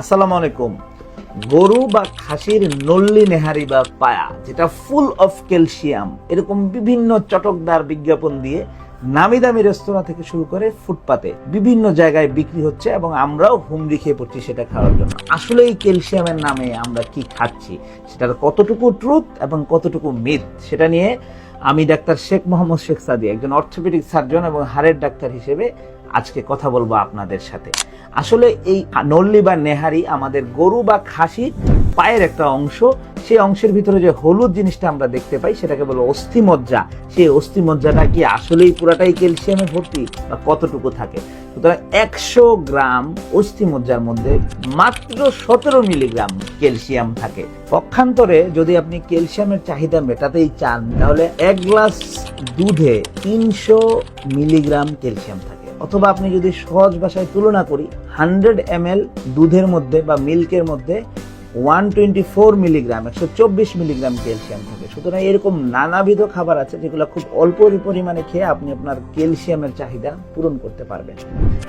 আসসালামু আলাইকুম। গরু বা খাসির নল্লি, নেহারি বা পায়া, যেটা ফুল অফ ক্যালসিয়াম এরকম বিভিন্ন চটকদার বিজ্ঞাপন দিয়ে নামি দামি রেস্তোরাঁ থেকে শুরু করে ফুটপাতে বিভিন্ন জায়গায় বিক্রি হচ্ছে এবং আমরাও হুমড়ি খেয়ে পড়ছি সেটা খাওয়ার জন্য। আসলে এই ক্যালসিয়ামের নামে আমরা কি খাচ্ছি, সেটার কতটুকু ট্রুথ এবং কতটুকু মিথ সেটা নিয়ে আমি ডাক্তার শেখ মোহাম্মদ শেখ সাদি, একজন অর্থোপেডিক সার্জন এবং হাড়ের ডাক্তার হিসেবে আজকে কথা বলব আপনাদের সাথে। আসলে এই নল্লি বা নেহারি আমাদের গরু বা খাসি পায়ের একটা অংশ, সেই অংশের ভিতরে যে হলুদ জিনিসটা আমরা দেখতে পাই, সেটাকে বলো অস্থিমজ্জা। সেই অস্থিমজ্জাটা কি আসলেই পুরাটাই ক্যালসিয়ামে ভর্তি বা কতটুকু থাকে? সুতরাং একশো গ্রাম অস্থিমজ্জার মধ্যে মাত্র সতেরো মিলিগ্রাম ক্যালসিয়াম থাকে। পক্ষান্তরে যদি আপনি ক্যালসিয়ামের চাহিদা মেটাতেই চান, তাহলে এক গ্লাস দুধে তিনশো মিলিগ্রাম ক্যালসিয়াম থাকে। অথবা আপনি যদি সহজ ভাষায় তুলনা করি হান্ড্রেড এম দুধের মধ্যে বা মিল্কের মধ্যে ওয়ান টোয়েন্টি ফোর মিলিগ্রাম একশো চব্বিশ মিলিগ্রাম ক্যালসিয়াম থাকে। সুতরাং এরকম নানাবিধ খাবার আছে যেগুলো খুব অল্প পরিমাণে খেয়ে আপনি আপনার ক্যালসিয়ামের চাহিদা পূরণ করতে পারবেন।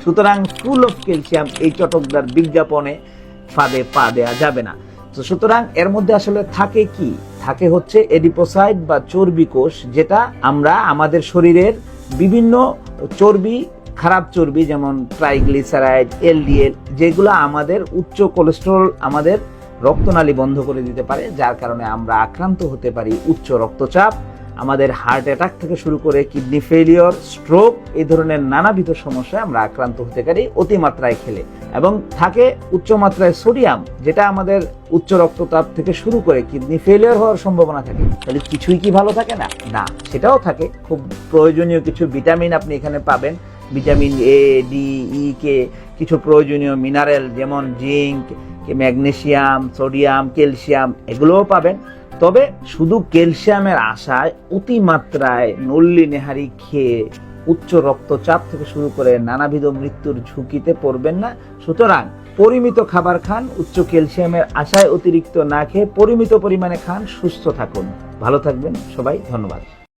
সুতরাং ফুল অফ ক্যালসিয়াম এই চটকদার বিজ্ঞাপনে ফাঁদে পা দেওয়া যাবে না। তো সুতরাং এর মধ্যে আসলে থাকে কি? থাকে হচ্ছে এডিপোসাইড বা চর্বি কোষ, যেটা আমরা আমাদের শরীরের বিভিন্ন চর্বি খারাপ চর্বি, যেমন ট্রাইগ্লিসারাইড, এলডিএল, যেগুলো আমাদের উচ্চ কোলেস্টেরল, আমাদের রক্তনালী বন্ধ করে দিতে পারে, যার কারণে আমরা আক্রান্ত হতে পারি উচ্চ রক্তচাপ, আমাদের হার্ট অ্যাটাক থেকে শুরু করে কিডনি ফেলিওর স্ট্রোক, এই ধরনের নানাবিধ সমস্যায় আমরা আক্রান্ত হতে পারি অতিমাত্রায় খেলে। এবং থাকে উচ্চ মাত্রায় সোডিয়াম, যেটা আমাদের উচ্চ রক্তচাপ থেকে শুরু করে কিডনি ফেলিওর হওয়ার সম্ভাবনা থাকে। তাহলে কিছুই কি ভালো থাকে না? না, সেটাও থাকে। খুব প্রয়োজনীয় কিছু ভিটামিন আপনি এখানে পাবেন। ভিটামিন এ ডি ই কে কিছু প্রয়োজনীয় মিনারেল যেমন জিঙ্ক ম্যাগনেশিয়াম সোডিয়াম ক্যালসিয়াম এগুলোও পাবেন। তবে শুধু ক্যালসিয়ামের আশায় অতিমাত্রায় নল্লি নেহারি খেয়ে উচ্চ রক্তচাপ থেকে শুরু করে নানাবিধ মৃত্যুর ঝুঁকিতে পড়বেন না। সুতরাং পরিমিত খাবার খান, উচ্চ ক্যালসিয়ামের আশায় অতিরিক্ত না খেয়ে পরিমিত পরিমাণে খান, সুস্থ থাকুন। ভালো থাকবেন, সবাই ধন্যবাদ।